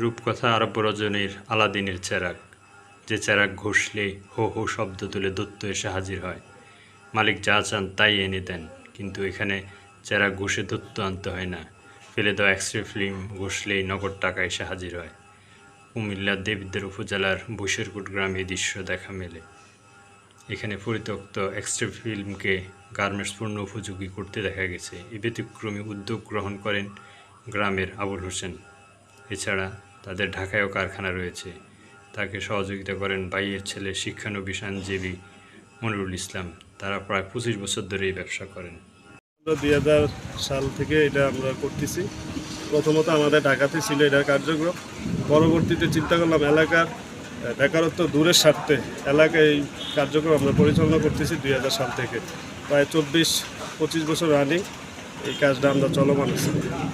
রূপকথা আরব্য রজনীর আলাদিনের চেরাক যে চেরাক ঘষলে হো হো শব্দ তুলে দত্ত এসে হাজির হয়। মালিক যা চান তাই এনে দেন, কিন্তু এখানে চেরাগ ঘষে দত্ত আনতে হয় না। ফেলে দেওয়া এক্সরে ফিল্ম ঘষলেই নগদ টাকা এসে হাজির হয়। কুমিল্লার দেবীদের উপজেলার বৈশেরকুট গ্রামে দৃশ্য দেখা মেলে। এখানে পরিত্যক্ত এক্সরে ফিল্মকে গার্মেন্টস পূর্ণ উপযোগী করতে দেখা গেছে। এ ব্যতিক্রমী উদ্যোগ গ্রহণ করেন গ্রামের আবুল হোসেন। এছাড়া তাদের ঢাকায়ও কারখানা রয়েছে। তাকে সহযোগিতা করেন বাইয়ের ছেলে শিক্ষানবিশ আইনজীবী মনিরুল ইসলাম। তারা প্রায় পঁচিশ বছর ধরে এই ব্যবসা করেন। আমরা দুই হাজার সাল থেকে এটা আমরা করতেছি। প্রথমত আমাদের ঢাকাতে ছিল এটার কার্যক্রম। পরবর্তীতে চিন্তা করলাম এলাকার বেকারত্ব দূরের স্বার্থে এলাকায় এই কার্যক্রম আমরা পরিচালনা করতেছি দুই হাজার সাল থেকে। প্রায় চব্বিশ, পঁচিশ বছর রানিং। এই কাজটা আমরা চলমান আছে।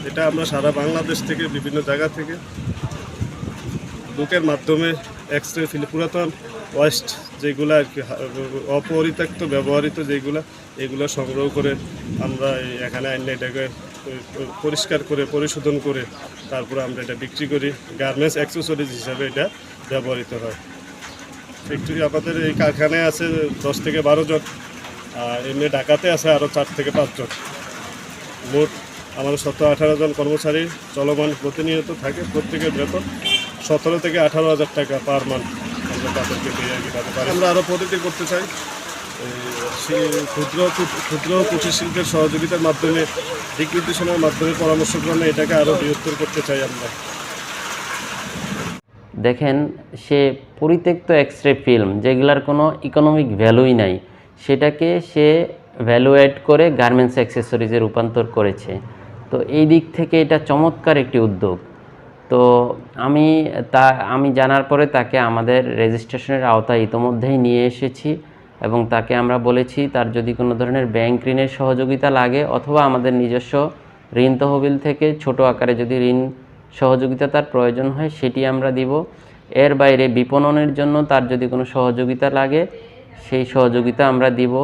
এটা আমরা সারা বাংলাদেশ থেকে, বিভিন্ন জায়গা থেকে বুকের মাধ্যমে এক্স রে ফিল, পুরাতন ওয়েস্ট যেগুলো আর কি, অপরিত্যক্ত, ব্যবহৃত যেগুলো, এগুলো সংগ্রহ করে আমরা এখানে আনলে এটাকে পরিষ্কার করে, পরিশোধন করে তারপরে আমরা এটা বিক্রি করি। গার্মেন্টস অ্যাক্সেসরিজ হিসাবে এটা ব্যবহৃত হয়। ফ্যাক্টরি আমাদের এই কারখানায় আছে দশ থেকে বারো জন, আর এমনি ঢাকাতে আছে আরও চার থেকে পাঁচজন মোট আমাদের সতেরো আঠারো জন কর্মচারী চলমান প্রতিনিয়ত থাকে প্রত্যেকের বেতন সতেরো থেকে আঠারো হাজার টাকা পার মান্থ আমরা তাদেরকে দিয়ে আর কি তাদের বাড়ি- আমরা আরও প্রতিটি করতে চাই। সেই ক্ষুদ্র ক্ষুদ্র কুটির শিল্পের সহযোগিতার মাধ্যমে দিক নির্দেশনার মাধ্যমে পরামর্শক্রমে এটাকে আরও বৃহত্তর করতে চাই আমরা। দেখেন সে পরিত্যক্ত এক্সরে ফিল্ম যেগুলার কোনো ইকোনমিক ভ্যালুই নাই সেটাকে সে ভ্যালু অ্যাড করে গার্মেন্টস অ্যাক্সেসরিজে রূপান্তর করেছে। তো এই দিক থেকে এটা চমৎকার একটি উদ্যোগ। তো আমি তা, আমি জানার পরে তাকে আমাদের রেজিস্ট্রেশনের আওতায় ইতোমধ্যেই নিয়ে এসেছি এবং তাকে আমরা বলেছি, তার যদি কোনো ধরনের ব্যাংক ঋণের সহযোগিতা লাগে অথবা আমাদের নিজস্ব ঋণ তহবিল থেকে ছোট আকারে যদি ঋণ সহযোগিতা তার প্রয়োজন হয়, সেটি আমরা দিব। এর বাইরে বিপণনের জন্য তার যদি কোনো সহযোগিতা লাগে, সেই সহযোগিতা আমরা দিব।